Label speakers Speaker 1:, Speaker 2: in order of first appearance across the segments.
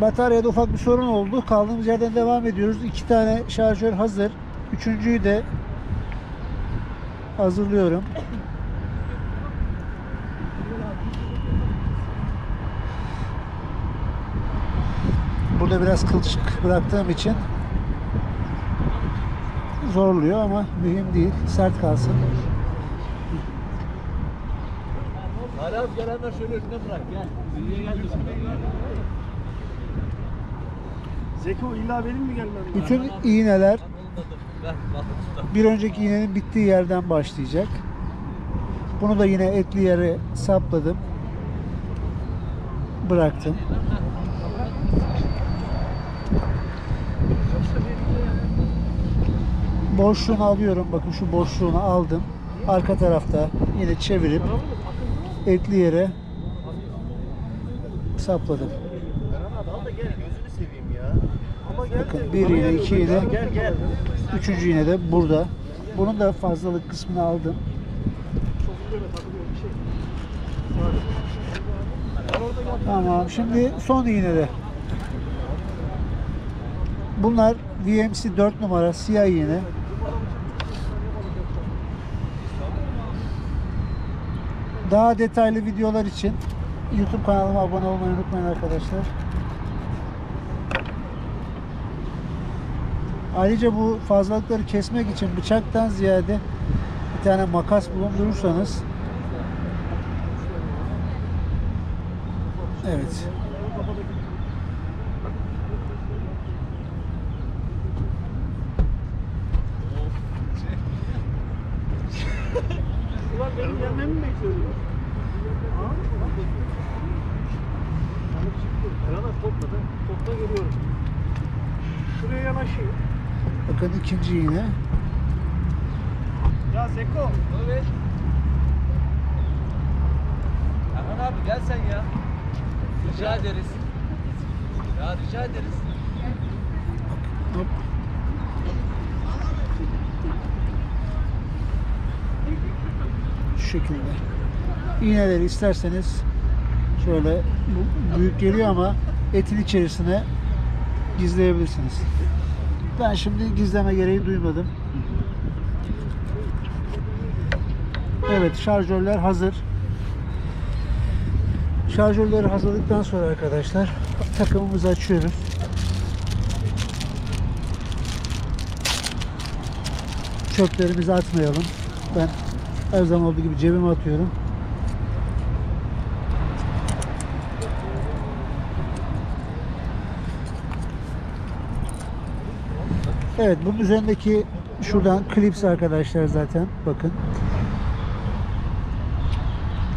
Speaker 1: bataryada ufak bir sorun oldu. Kaldığımız yerden devam ediyoruz. İki tane şarjör hazır. Üçüncüyü de hazırlıyorum. Burada biraz kılçık bıraktığım için zorluyor ama mühim değil. Sert kalsın.
Speaker 2: Hala gelenler şöyle önüne bırak gel. Buraya gel diyorsun.
Speaker 3: Zeko illa benim mi gelmem lazım?
Speaker 1: Bütün iğneler bir önceki iğnenin bittiği yerden başlayacak. Bunu da yine etli yere sapladım. Bıraktım. Boşluğunu alıyorum. Bakın şu boşluğunu aldım. Arka tarafta yine çevirip etli yere sapladım.
Speaker 3: Al da gel gözünü seveyim ya. Ama gel
Speaker 1: Bakın bir iğne, iki iğne. Üçüncü iğne de burada. Bunun da fazlalık kısmını aldım. Tamam. Şimdi son iğnede. Bunlar VMC 4 numara siyah iğne. Daha detaylı videolar için YouTube kanalıma abone olmayı unutmayın arkadaşlar. Ayrıca bu fazlalıkları kesmek için bıçaktan ziyade bir tane makas bulundurursanız Evet.
Speaker 3: Ulan geliyorum. Şuraya yanaşayım.
Speaker 1: Bakın ikinci iğne.
Speaker 3: Ya Zeko.
Speaker 2: Evet. Erhan abi gel sen ya. Rica ederiz. Ya rica ederiz.
Speaker 1: Hop. Şu şekilde. İğneleri isterseniz şöyle bu büyük geliyor ama etin içerisine gizleyebilirsiniz. Ben şimdi gizleme gereği duymadım. Evet şarjörler hazır. Şarjörleri hazırladıktan sonra arkadaşlar takımımızı açıyoruz. Çöplerimizi atmayalım. Ben her zaman olduğu gibi cebime atıyorum. Evet bunun üzerindeki şuradan klips arkadaşlar zaten bakın.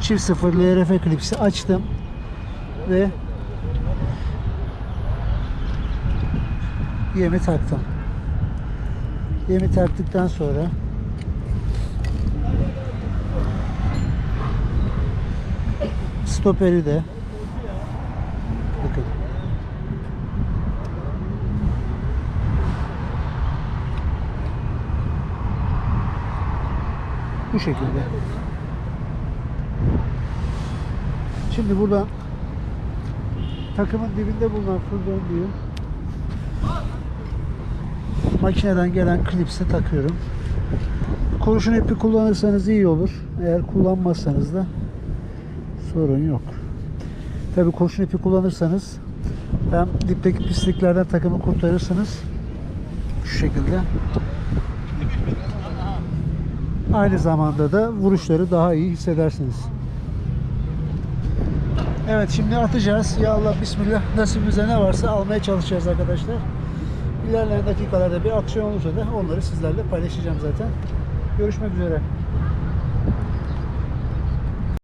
Speaker 1: Çift sıfır LRF klipsi açtım ve yemi taktım. Yemi taktıktan sonra stoperi de bakın bu şekilde. Şimdi buradan takımın dibinde bulunan full döndüğü makineden gelen klipse takıyorum. Kurşun ipi kullanırsanız iyi olur. Eğer kullanmazsanız da sorun yok. Tabi kurşun ipi kullanırsanız hem dipteki pisliklerden takımı kurtarırsınız. Şu şekilde. Aynı zamanda da vuruşları daha iyi hissedersiniz. Evet şimdi atacağız. Ya Allah bismillah nasibimize ne varsa almaya çalışacağız arkadaşlar. İlerleyen dakikalarda bir aksiyon olursa da onları sizlerle paylaşacağım zaten. Görüşmek üzere.